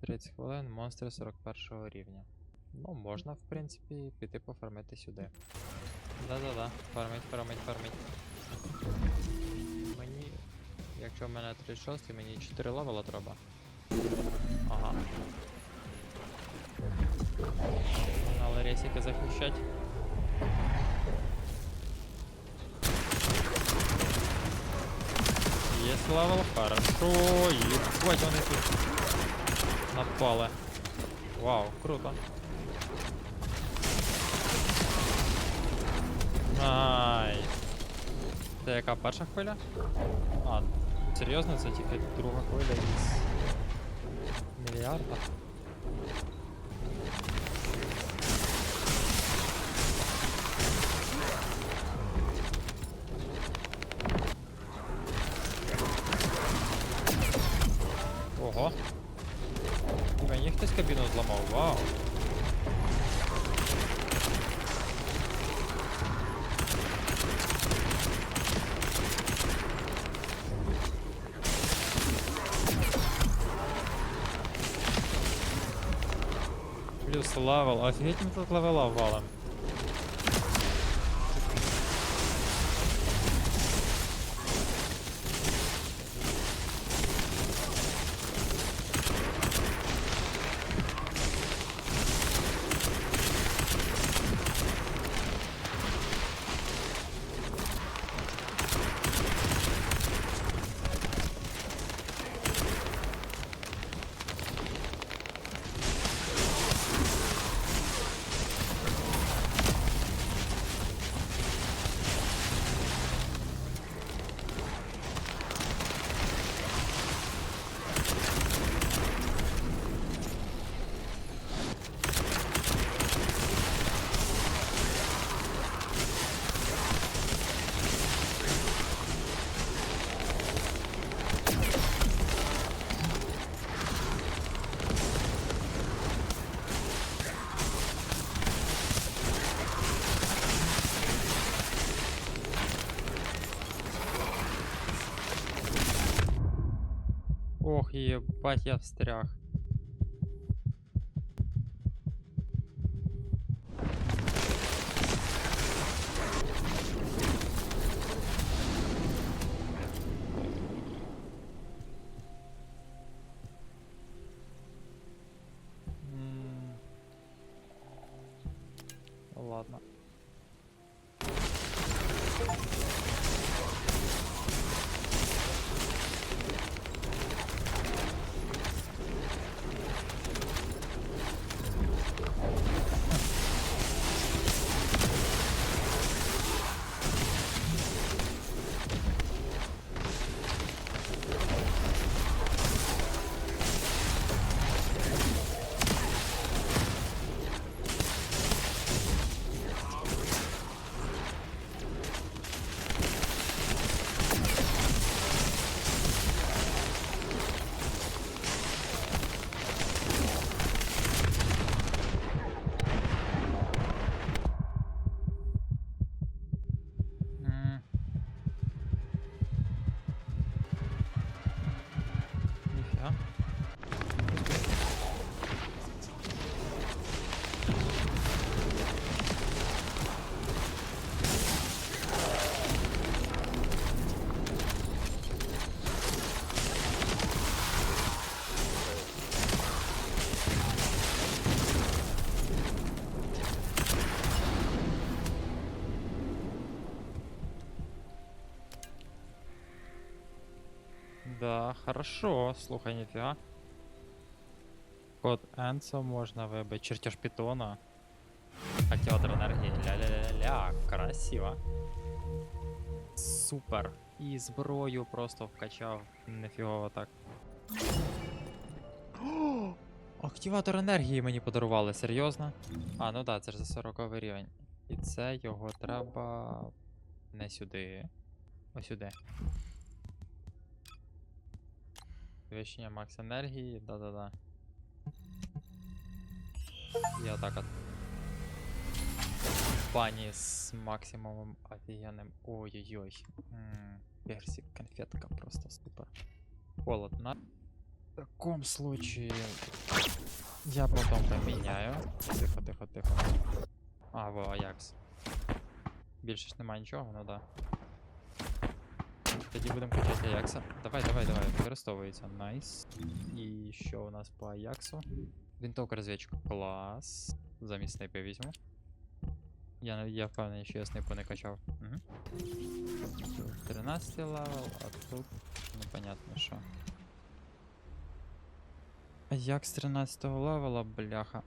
30 хвилин, монстри 41 рівня. Ну, можна, в принципі, піти пофармити сюди. Да-да-да, фармить, фармить, фармить. Мені. Якщо в мене 36, мені 4 левела треба. Ага. Але рейсики захищать. Є левел, хорошо, ебать вони тут напали. Вау, круто. Ай. Це яка перша хвиля? А, серйозно, це тільки друга хвиля із мільярда. Плюс левел. Офігеть ми тут левела валим. Ох, ебать, я встряг. Хорошо, слухай, ніфіга. Код Енсо можна вибити, чертеж питона. Активатор енергії. Ля-ля-ля-ля, красиво. Супер. І зброю просто вкачав. Нефігово так. Активатор енергії мені подарували, серйозно? А, ну да, це ж за 40 рівень. І це його треба не сюди. Ось сюди. Підвищення макс енергії, да-да-да. І отак от. Пані з максимумом офігенним. Ой-ой-ой. Персик, конфетка, просто супер. Холодно. В таком случае я потом поменяю. Тихо, тихо, тихо. А, во, Аякс. Більше ж немає нічого, ну да. Тоді будемо качати Аякса. Давай, давай, давай, використовується. Найс. І що у нас по Аяксу? Винтовка розвідчик. Клас. Замість снайпи візьму. Я, я впевнений, що я снайпу не качав. Угу. 13 левел, а тут непонятно що. Як з 13 левела, бляха.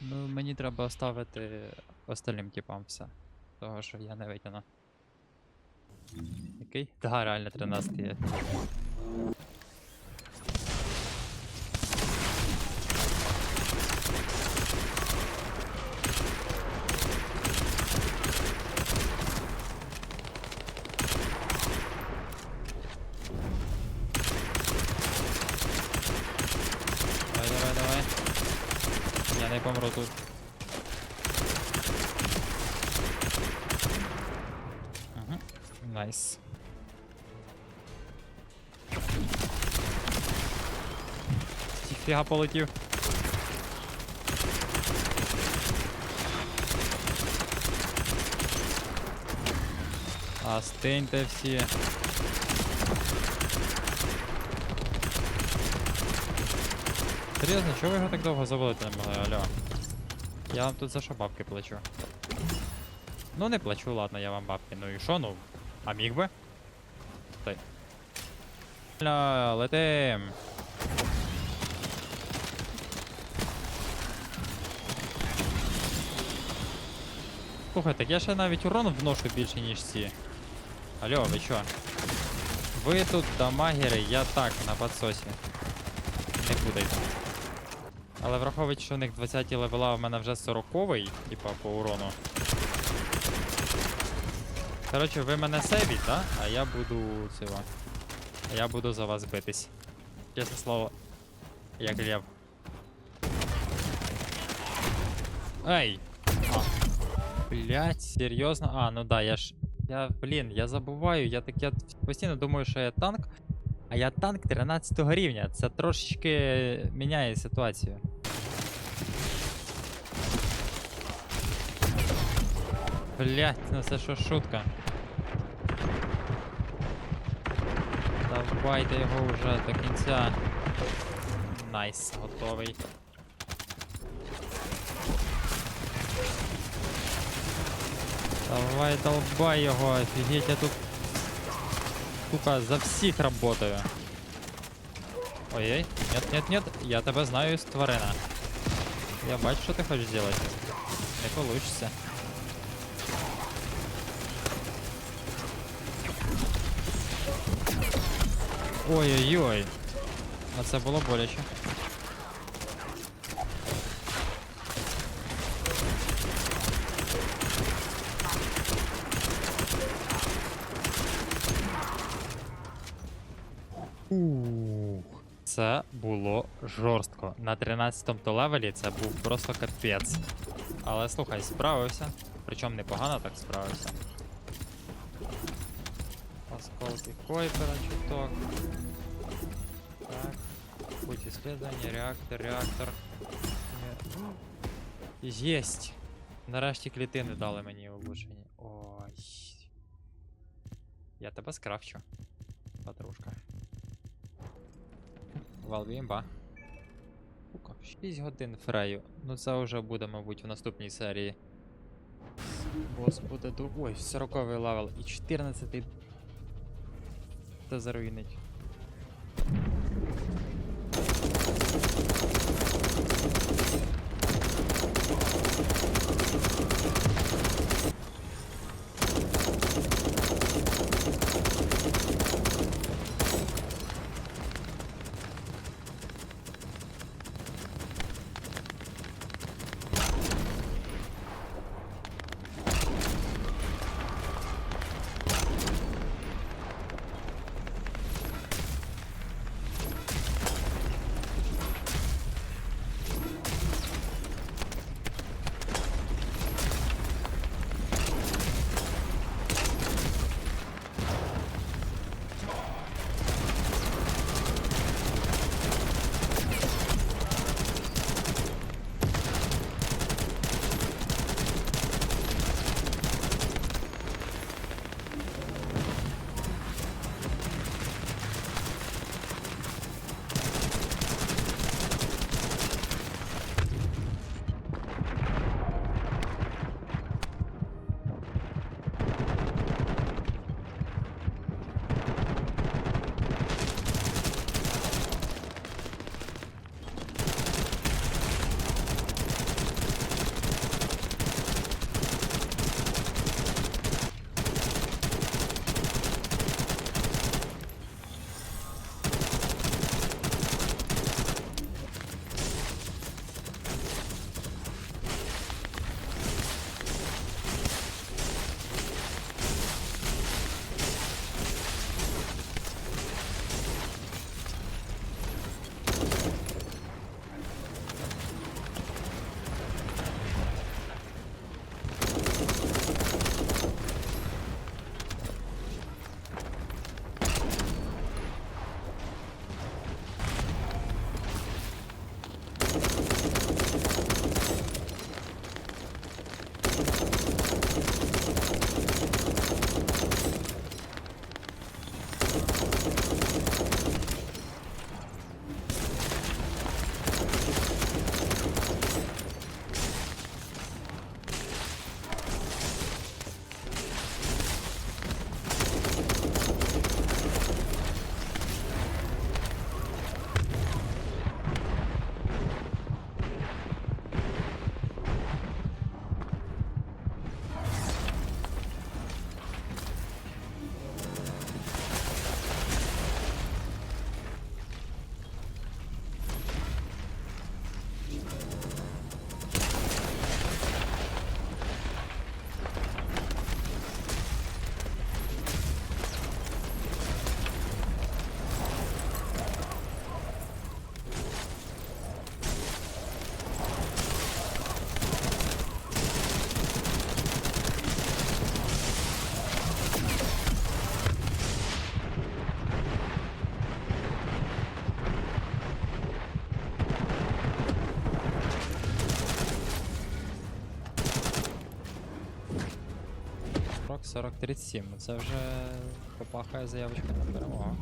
Ну, мені треба оставити остальним типам все. Того, що я не витягну. Який? Да, реально 13 є. Фіга полетів. А стиньте всі. Серйозно, чого ви його так довго заводити не могли, алло? Я вам тут за що бабки плачу? Ну не плачу, ладно, я вам бабки. Ну і що, ну? А міг би? Стой. Летим. Слухай, так я ще навіть урон вношу більше, ніж ці. Алло, ви чо? Ви тут дамагери, я так, на подсосі. Не путайте. Але враховуючи, що у них 20 левела, в мене вже 40-й, типа по урону. Коротше, ви мене сейвіть, да? А я буду цього. А я буду за вас битись. Чесне слово. Як лев. Ей! Блять, серйозно? А, ну да, я ж. Я, блін, я забуваю, я так я постійно думаю, що я танк. А я танк 13 рівня. Це трошечки міняє ситуацію. Блять, ну це що шутка. Давайте його вже до кінця. Найс, готовий. Давай долбай його, офігеть, я тут. Сука, за всіх работаю. Ой-ой, нет, нет, нет, я тебе знаю из тварина. Я бачу, що ти хочеш зробити. Не получится. Ой-ой-ой. А це було боляче. Ух. Це було жорстко. На 13 то левелі це був просто капець. Але слухай, справився. Причому непогано так справився. Осколки Койпера чуток. Так. Путь исследования, реактор, реактор. Єсть! Нарешті клітини дали мені улучшення. Ой. Я тебе скрафчу. Валві імба. Сука, 6 годин фрею. Ну це вже буде, мабуть, в наступній серії. Бос буде до... Ой, 40 левел і 14 Це заруїнить. 40-37. Ну Це вже попахає заявочка на перемогу.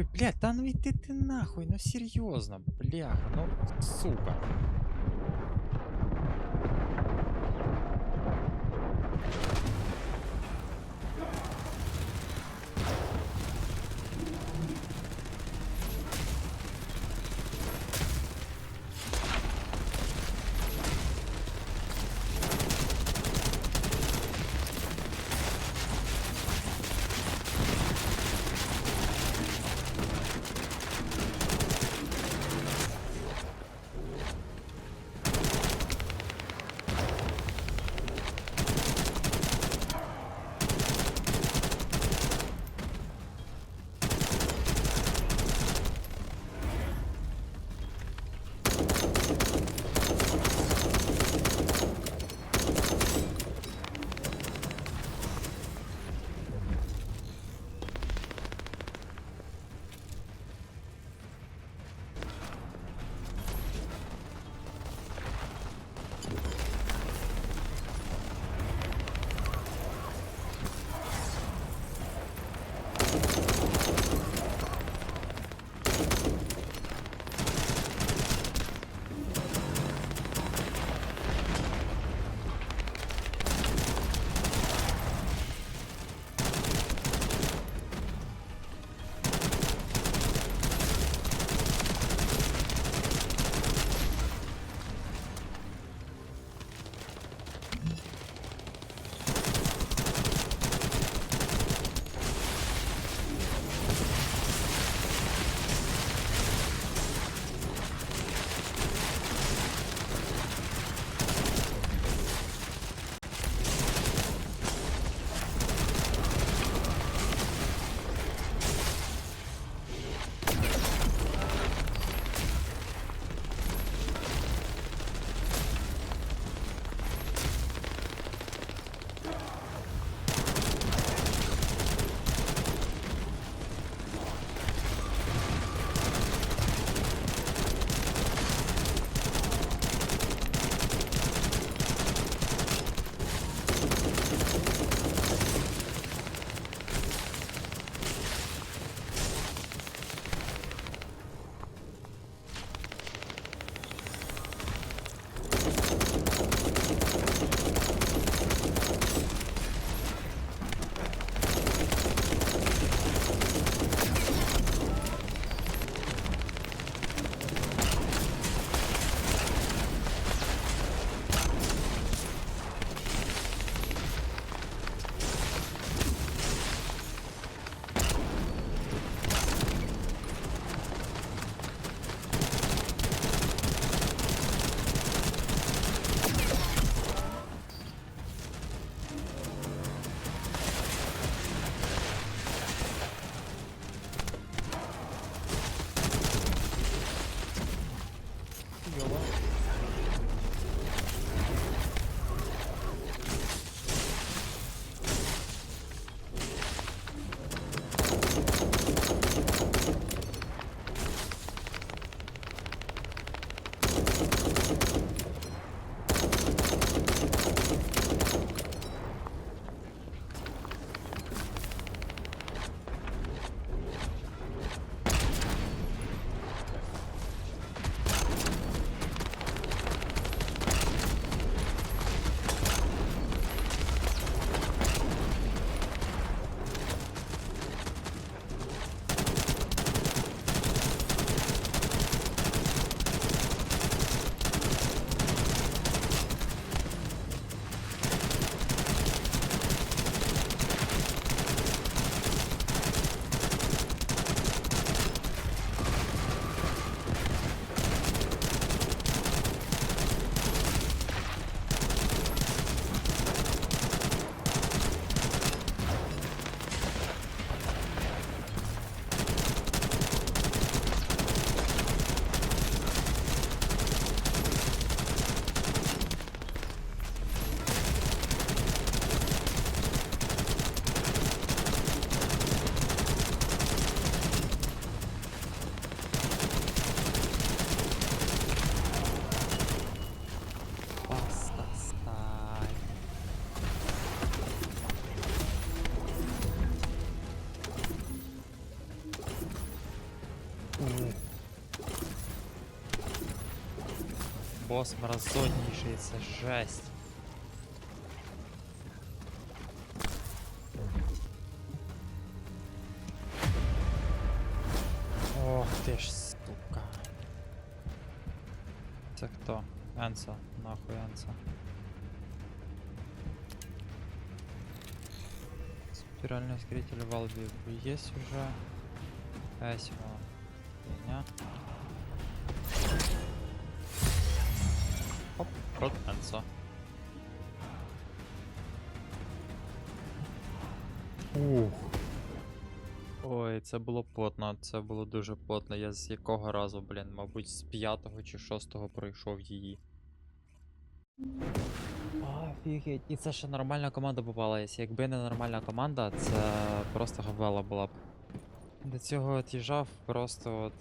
Ой, иди ты нахуй, ну серьезно, бляха, ну сука. Бос мразотніший, це жесть. Ох ти ж сука. Це хто? Енсо, нахуй Енсо. Спиральный ускоритель Валби есть уже. Эсимо. Фигня. Оп. Ух. Ой, це було потно, це було дуже потно. Я з якого разу, блін, мабуть, з п'ятого чи шостого пройшов її. Офігеть. І це ще нормальна команда попалась. Якби не нормальна команда, це просто гавела була б. До цього от їжджав просто от.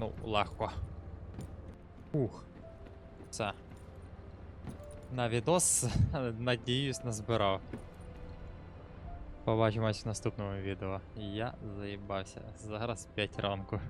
Ну, легко. Ух. Все. На відос, надіюсь, назбирав. Побачимось в наступному відео. Я заїбався. Зараз 5 ранку.